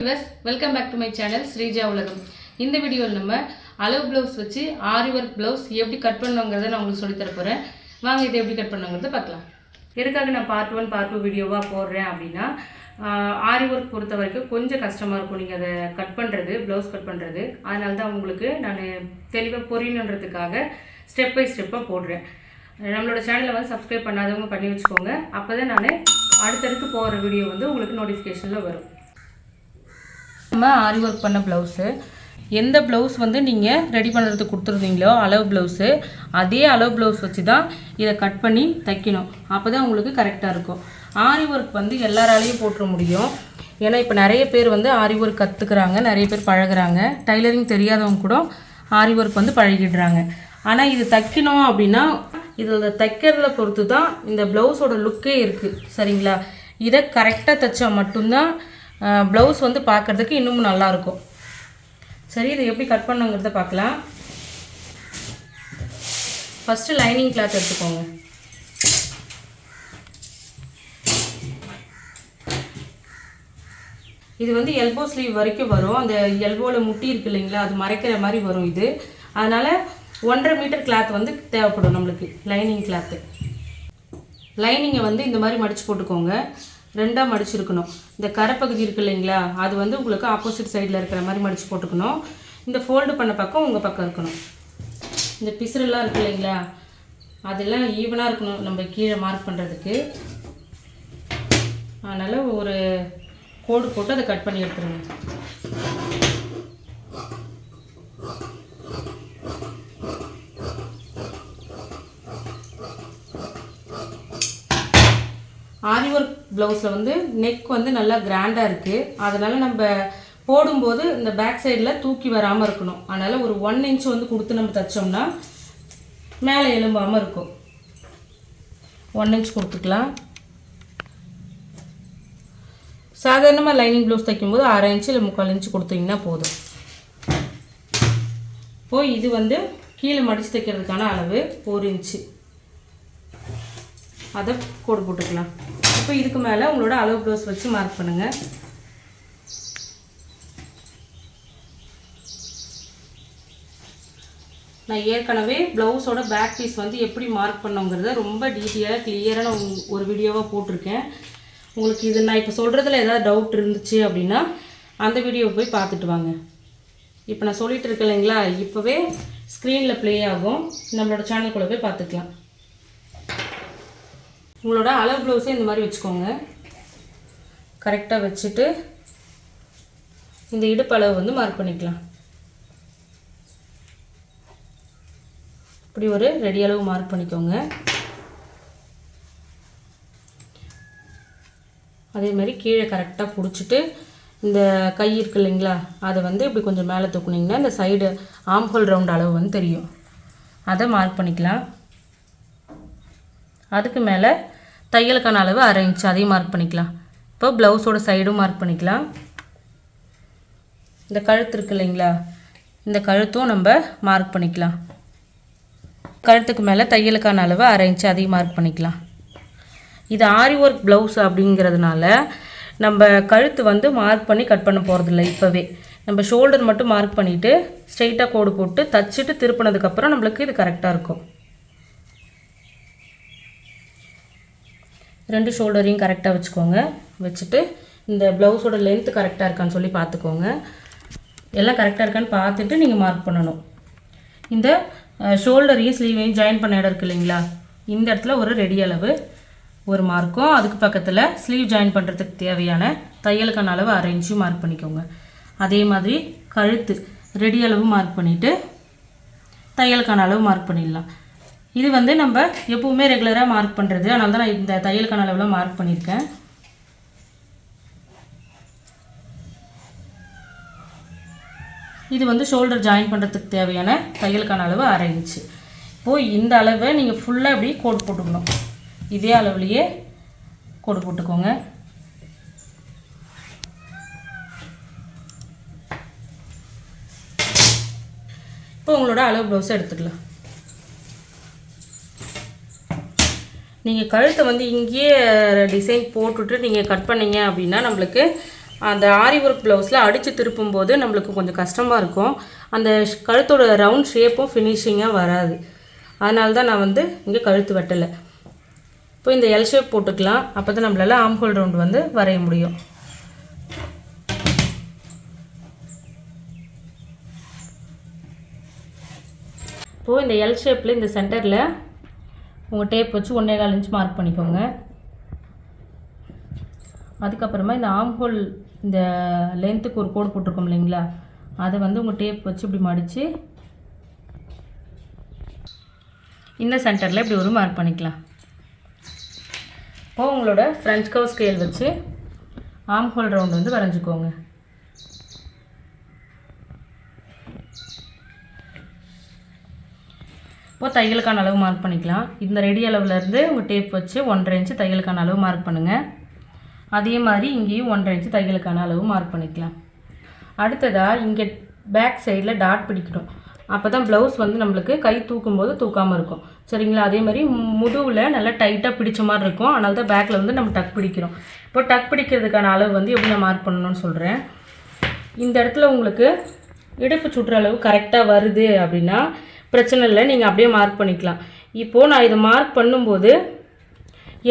விவஸ் welcome back to my channel Sreeja Ulagam இந்த வீடியோவில் நம்ம அளவு ப்ளவுஸ் வச்சு ஆரி ஒர்க் ப்ளவுஸ் எப்படி கட் பண்ணுங்கிறத நான் உங்களுக்கு சொல்லித்தர போகிறேன் வாங்க இதை எப்படி கட் பண்ணுங்கிறத பார்க்கலாம். எதுக்காக நான் பார்ட் ஒன் பார்ட் டூ வீடியோவாக போடுறேன் அப்படின்னா ஆரி ஒர்க் பொறுத்த வரைக்கும் கொஞ்சம் கஷ்டமாக இருக்கும் நீங்கள் அதை கட் பண்ணுறது ப்ளவுஸ் கட் பண்ணுறது அதனால தான் உங்களுக்கு நான் தெளிவாக புரியணுன்றதுக்காக ஸ்டெப் பை ஸ்டெப்பாக போடுறேன். நம்மளோட சேனலை வந்து சப்ஸ்கிரைப் பண்ணாதவங்க பண்ணி வச்சுக்கோங்க. அப்போ தான் நான் அடுத்தடுத்து போகிற வீடியோ வந்து உங்களுக்கு நோட்டிஃபிகேஷனில் வரும். நம்ம ஆரி ஒர்க் பண்ண ப்ளவுஸு. எந்த ப்ளவுஸ் வந்து நீங்கள் ரெடி பண்ணுறதுக்கு கொடுத்துருந்தீங்களோ அளவு ப்ளவுஸு அதே அளவு ப்ளவுஸ் வச்சு தான் இதை கட் பண்ணி தைக்கணும். அப்போ தான் உங்களுக்கு கரெக்டாக இருக்கும். ஆரி ஒர்க் வந்து எல்லாராலையும் போட்டுற முடியும். ஏன்னா இப்போ நிறைய பேர் வந்து ஆரி ஒர்க் கற்றுக்குறாங்க நிறைய பேர் பழகுறாங்க. டைலரிங் தெரியாதவங்க கூட ஆரி ஒர்க் வந்து பழகிடுறாங்க. ஆனால் இது தைக்கணும் அப்படின்னா இதில் தைக்கிறத பொறுத்து தான் இந்த ப்ளவுஸோட லுக்கே இருக்குது சரிங்களா? இதை கரெக்டாக தைச்சா மட்டும்தான் ப்ளவுஸ் வந்து பார்க்குறதுக்கு இன்னமும் நல்லாயிருக்கும். சரி இதை எப்படி கட் பண்ணுங்கிறத பார்க்கலாம். ஃபஸ்ட்டு லைனிங் கிளாத் எடுத்துக்கோங்க. இது வந்து எல்போ ஸ்லீவ் வரைக்கும் வரும். அந்த எல்போவில் முட்டி இருக்கு இல்லைங்களா அது மறைக்கிற மாதிரி வரும் இது. அதனால் ஒன்றரை மீட்டர் கிளாத் வந்து தேவைப்படும் நம்மளுக்கு லைனிங் கிளாத்து லைனிங்கை வந்து இந்த மாதிரி மடித்து போட்டுக்கோங்க. ரெண்டாக மடிச்சிருக்கணும். இந்த கரைப்பகுதி இருக்கு இல்லைங்களா அது வந்து உங்களுக்கு ஆப்போசிட் சைடில் இருக்கிற மாதிரி மடித்து போட்டுக்கணும். இந்த ஃபோல்டு பண்ண பக்கம் உங்கள் பக்கம் இருக்கணும். இந்த பிசுறெல்லாம் இருக்கு இல்லைங்களா அதெல்லாம் ஈவனாக இருக்கணும் நம்ம கீழே மார்க் பண்ணுறதுக்கு அதனால் ஒரு கோடு போட்டு அதை கட் பண்ணி எடுத்துருங்க ஆரி ஒர்க் ப்ளவுஸில் வந்து நெக் வந்து நல்லா கிராண்டாக இருக்குது அதனால் நம்ம போடும்போது இந்த பேக் சைடில் தூக்கி வராமல் இருக்கணும். அதனால் ஒரு ஒன் இன்ச் வந்து கொடுத்து நம்ம தைச்சோம்னா மேலே எலும்பாமல் இருக்கும். ஒன் இன்ச் கொடுத்துக்கலாம். சாதாரணமாக லைனிங் ப்ளவுஸ் தைக்கும்போது அரை இன்ச்சு இல்லை முக்கால் இன்ச்சு கொடுத்தீங்கன்னா போதும். இப்போ இது வந்து கீழே மடித்து தைக்கிறதுக்கான அளவு ஒரு இன்ச்சு அதை கோடு போட்டுக்கலாம். இப்போ இதுக்கு மேலே உங்களோட அளவு ப்ளவுஸ் வச்சு மார்க் பண்ணுங்கள் நான் ஏற்கனவே ப்ளவுஸோட பேக் பீஸ் வந்து எப்படி மார்க் பண்ணோங்கிறத ரொம்ப டீட்டெயிலாக கிளியராக நான் ஒரு வீடியோவாக போட்டிருக்கேன். உங்களுக்கு இது நான் இப்போ சொல்கிறதுல ஏதாவது டவுட் இருந்துச்சு அப்படின்னா அந்த வீடியோவை போய் பார்த்துட்டு வாங்க. இப்போ நான் சொல்லிகிட்டு இருக்கேன் இல்லைங்களா? இப்போவே ஸ்க்ரீனில் ப்ளே ஆகும். நம்மளோட சேனலுக்குள்ளே போய் பார்த்துக்கலாம். உங்களோட அளவு ப்ளவுஸே இந்த மாதிரி வச்சுக்கோங்க. கரெக்டாக வச்சுட்டு இந்த இடுப்பளவு வந்து மார்க் பண்ணிக்கலாம். இப்படி ஒரு ரெடி அளவு மார்க் பண்ணிக்கோங்க. அதே மாதிரி கீழே கரெக்டாக பிடிச்சிட்டு இந்த கை இருக்கு இல்லைங்களா அதை வந்து இப்படி கொஞ்சம் மேலே தூக்குனிங்கன்னா இந்த சைடு ஆம்ஹோல் ரவுண்ட் அளவு வந்து தெரியும். அதை மார்க் பண்ணிக்கலாம். அதுக்கு மேலே தையலுக்கான அளவு அரை இன்ச் அதையும் மார்க் பண்ணிக்கலாம். இப்போ ப்ளவுஸோட சைடும் மார்க் பண்ணிக்கலாம். இந்த கழுத்து இருக்கு இல்லைங்களா? இந்த கழுத்தும் நம்ம மார்க் பண்ணிக்கலாம். கழுத்துக்கு மேலே தையலுக்கான அளவு அரை இன்ச் அதையும் மார்க் பண்ணிக்கலாம். இது ஆரி ஒர்க் ப்ளவுஸ் அப்படிங்கிறதுனால நம்ம கழுத்து வந்து மார்க் பண்ணி கட் பண்ண போகிறதில்ல இப்போவே. நம்ம ஷோல்டர் மட்டும் மார்க் பண்ணிவிட்டு ஸ்ட்ரெயிட்டாக கோடு போட்டு தச்சுட்டு திருப்பினதுக்கப்புறம் நம்மளுக்கு இது கரெக்டாக இருக்கும். ரெண்டு ஷோல்டரையும் கரெக்டாக வச்சுக்கோங்க. வச்சுட்டு இந்த ப்ளவுஸோட லென்த்து கரெக்டாக இருக்கான்னு சொல்லி பார்த்துக்கோங்க. எல்லாம் கரெக்டாக இருக்கான்னு பார்த்துட்டு நீங்கள் மார்க் பண்ணணும். இந்த ஷோல்டரையும் ஸ்லீவையும் ஜாயின் பண்ண இடம் இருக்கு இல்லைங்களா? இந்த இடத்துல ஒரு ரெடி அளவு ஒரு மார்க்கும் அதுக்கு பக்கத்தில் ஸ்லீவ் ஜாயின் பண்ணுறதுக்கு தேவையான தையலுக்கான அளவு அரேஞ்சும் மார்க் பண்ணிக்கோங்க. அதே மாதிரி கழுத்து ரெடி அளவு மார்க் பண்ணிவிட்டு தையலுக்கான அளவு மார்க் பண்ணிடலாம். இது வந்து நம்ம எப்பவுமே ரெகுலராக மார்க் பண்ணுறது அதனால தான் நான் இந்த தையலுக்கான அளவில் மார்க் பண்ணியிருக்கேன். இது வந்து ஷோல்டர் ஜாயின் பண்ணுறதுக்கு தேவையான தையலுக்கான அளவு அரை இன்ச்சு இப்போது இந்த அளவை நீங்கள் ஃபுல்லாக அப்படியே கோடு போட்டுக்கணும். இதே அளவுலேயே கோடு போட்டுக்கோங்க. இப்போ உங்களோட அளவு ப்ளவுஸை எடுத்துக்கலாம். நீங்கள் கழுத்தை வந்து இங்கேயே டிசைன் போட்டுட்டு நீங்கள் கட் பண்ணீங்க அப்படின்னா நம்மளுக்கு அந்த ஆரி ஒர்க் ப்ளவுஸில் அடித்து திருப்பும்போது நம்மளுக்கு கொஞ்சம் கஷ்டமாக இருக்கும். அந்த கழுத்தோட ரவுண்ட் ஷேப்பும் ஃபினிஷிங்காக வராது. அதனால தான் நான் வந்து இங்கே கழுத்து வெட்டலை. இப்போ இந்த எல் ஷேப் போட்டுக்கலாம். அப்போ தான் நம்மளால் ஆம்ஹோல் ரவுண்ட் வந்து வரைய முடியும். இப்போது இந்த எல் ஷேப்பில் இந்த சென்டரில் உங்கள் டேப் வச்சு ஒன்றே கால் இன்ச் மார்க் பண்ணிக்கோங்க. அதுக்கப்புறமா இந்த ஆம்ஹோல் இந்த லென்த்துக்கு ஒரு கோடு போட்டிருக்கோம் இல்லைங்களா? அதை வந்து உங்கள் டேப் வச்சு இப்படி மடித்து இந்த சென்டரில் இப்படி ஒரு மார்க் பண்ணிக்கலாம். இப்போது உங்களோட ஃப்ரெஞ்ச் கவ் ஸ்கேல் வச்சு ஆம்ஹோல் ரவுண்ட் வந்து வரைஞ்சிக்கோங்க. இப்போ தையலுக்கான அளவு மார்க் பண்ணிக்கலாம். இந்த ரெடி அளவுலேருந்து உங்கள் டேப் வச்சு ஒன்றரை இன்ச்சு தையலுக்கான அளவு மார்க் பண்ணுங்கள் அதே மாதிரி இங்கேயும் ஒன்றரை இன்ச்சு தையலுக்கான அளவு மார்க் பண்ணிக்கலாம். அடுத்ததாக இங்கே பேக் சைடில் டாட் பிடிக்கணும். அப்போ தான் ப்ளவுஸ் வந்து நம்மளுக்கு கை தூக்கும்போது தூக்காமல் இருக்கும். சரிங்களா? அதே மாதிரி முதுவில் நல்லா டைட்டாக பிடிச்ச மாதிரி இருக்கும். அதனால தான் பேக்கில் வந்து நம்ம டக் பிடிக்கிறோம். இப்போ டக் பிடிக்கிறதுக்கான அளவு வந்து எப்படி நான் மார்க் பண்ணணும்னு சொல்கிறேன் இந்த இடத்துல உங்களுக்கு இடுப்பு சுற்றுற அளவு கரெக்டாக வருது அப்படின்னா பிரச்சனை இல்லை நீங்கள் அப்படியே மார்க் பண்ணிக்கலாம். இப்போது நான் இதை மார்க் பண்ணும்போது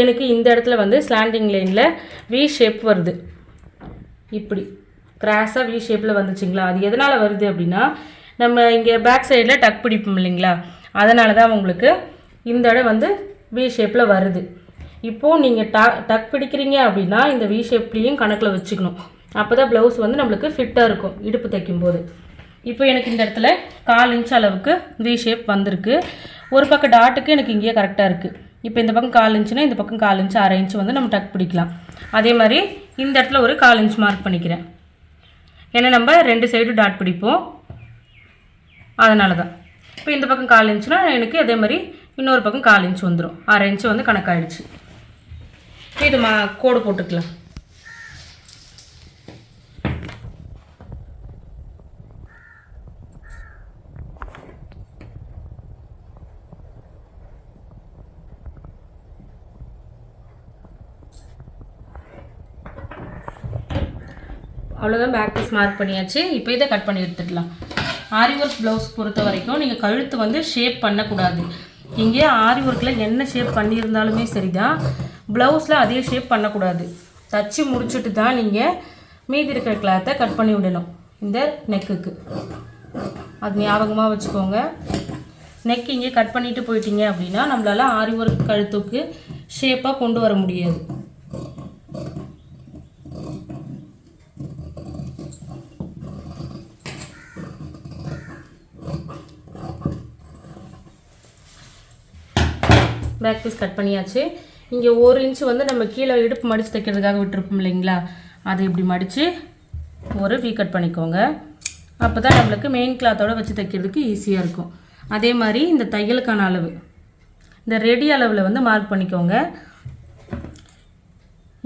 எனக்கு இந்த இடத்துல வந்து ஸ்லாண்டிங் லைனில் வி ஷேப் வருது. இப்படி. கிராஸாக வி ஷேப்பில் வந்துச்சுங்களா? அது எதனால் வருது அப்படின்னா நம்ம இங்கே பேக் சைடில் டக் பிடிப்போம் இல்லைங்களா? அதனால தான் உங்களுக்கு இந்த இடம் வந்து வி ஷேப்பில் வருது. இப்போது நீங்கள் ட டக் பிடிக்கிறீங்க அப்படின்னா இந்த வி ஷேப்லேயும் கணக்கில் வச்சுக்கணும். அப்போ தான் ப்ளவுஸ் வந்து நம்மளுக்கு ஃபிட்டாக இருக்கும் இடுப்பு தைக்கும்போது. இப்போ எனக்கு இந்த இடத்துல கால் இன்ச் அளவுக்கு வி ஷேப் வந்திருக்கு. ஒரு பக்கம் டாட்டுக்கு எனக்கு இங்கேயே கரெக்டாக இருக்குது இப்போ இந்த பக்கம் கால் இன்ச்சுனா இந்த பக்கம் கால் இன்ச்சு அரை இன்ச்சு வந்து நம்ம டக் பிடிக்கலாம். அதே மாதிரி இந்த இடத்துல ஒரு கால் இன்ச் மார்க் பண்ணிக்கிறேன். ஏன்னா நம்ம ரெண்டு சைடு டாட் பிடிப்போம். அதனால தான் இப்போ இந்த பக்கம் கால் இன்ச்சுனா எனக்கு அதே மாதிரி இன்னொரு பக்கம் கால் இன்ச் வந்துடும் அரை இன்ச்சு வந்து கணக்காயிடுச்சு. இது மா கோடு போட்டுக்கலாம். அவ்வளோதான் பேக் பீஸ் மார்க் பண்ணியாச்சு. இப்போ இதை கட் பண்ணி எடுத்துடலாம். ஆரி ஒர்க் ப்ளவுஸ் பொறுத்த வரைக்கும் நீங்கள் கழுத்து வந்து ஷேப் பண்ணக்கூடாது. இங்கே ஆரி ஒர்க்கில் என்ன ஷேப் பண்ணியிருந்தாலுமே சரிதான். ப்ளவுஸில் அதே ஷேப் பண்ணக்கூடாது. தச்சு முடிச்சுட்டு தான் நீங்கள் மீதி இருக்கிற கிளாத்தை கட் பண்ணி விடணும். இந்த நெக்குக்கு அது ஞாபகமாக வச்சுக்கோங்க. நெக் இங்கே கட் பண்ணிட்டு போயிட்டீங்க அப்படின்னா நம்மளால ஆரி ஒர்க் கழுத்துக்கு ஷேப்பாக கொண்டு வர முடியாது. பேக் பீஸ் கட் பண்ணியாச்சு. இங்கே ஒரு இன்ச்சு வந்து நம்ம கீழே இடுப்பு மடித்து தைக்கிறதுக்காக விட்டுருப்போம் இல்லைங்களா? அதை இப்படி மடித்து ஒரு வீ கட் பண்ணிக்கோங்க. அப்போ தான் நம்மளுக்கு மெயின் கிளாத்தோடு வச்சு தைக்கிறதுக்கு ஈஸியாக இருக்கும். அதே மாதிரி இந்த தையலுக்கான அளவு. இந்த ரெடி அளவில் வந்து மார்க் பண்ணிக்கோங்க.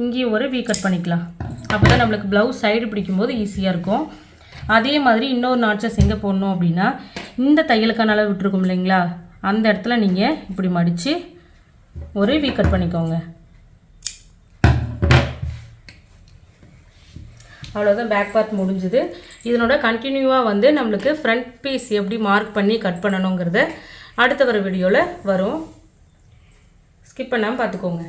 இங்கேயும் ஒரு வீ கட் பண்ணிக்கலாம். அப்போ தான் நம்மளுக்கு ப்ளவுஸ் சைடு பிடிக்கும்போது ஈஸியாக இருக்கும். அதே மாதிரி இன்னொரு நாட்சஸ் எங்கே போடணும் அப்படின்னா இந்த தையலுக்கான அளவு விட்டுருக்கோம் இல்லைங்களா? அந்த இடத்துல நீங்கள் இப்படி மடித்து ஒரு வீ கட் பண்ணிக்கோங்க. அவ்வளோதான் பேக் பார்ட் முடிஞ்சுது. இதனோட கண்டினியூவாக வந்து நம்மளுக்கு ஃப்ரண்ட் பீஸ் எப்படி மார்க் பண்ணி கட் பண்ணணுங்கிறத அடுத்த வர வீடியோவில் வரும். ஸ்கிப் பண்ணாமல் பார்த்துக்கோங்க.